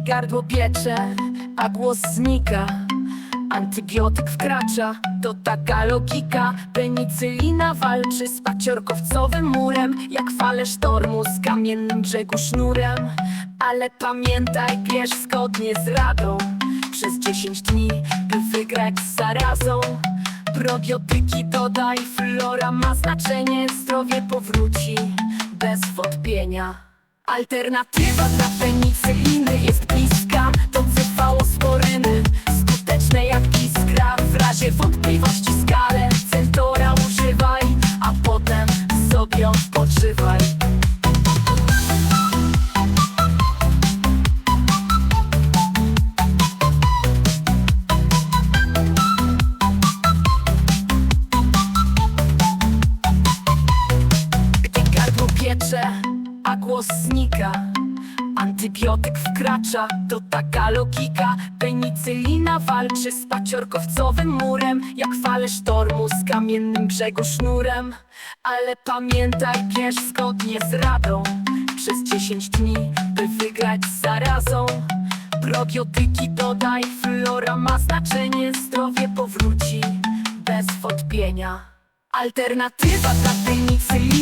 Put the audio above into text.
gardło piecze, a głos znika. Antybiotyk wkracza, to taka logika. Penicylina walczy z paciorkowcowym murem Jak fale sztormu z kamiennym brzegu sznurem. Ale pamiętaj, bierz zgodnie z radą. Przez 10 dni, by wygrać z zarazą. Probiotyki dodaj, flora ma znaczenie Zdrowie powróci, bez wątpienia. Alternatywa dla penicyliny jest bliska To cyfalosporyny, skuteczne jak iskra W razie wątpliwości skalę Centora używaj, a potem sobie odpoczywaj Gdy gardło piecze, a głos znika Antybiotyk wkracza, to taka logika. Penicylina walczy z paciorkowcowym murem Jak fale sztormu z kamiennym brzegu sznurem. Ale pamiętaj, bierz zgodnie z radą. Przez 10 dni, by wygrać z zarazą. Probiotyki dodaj, flora ma znaczenie Zdrowie powróci, bez wątpienia. Alternatywa dla penicyliny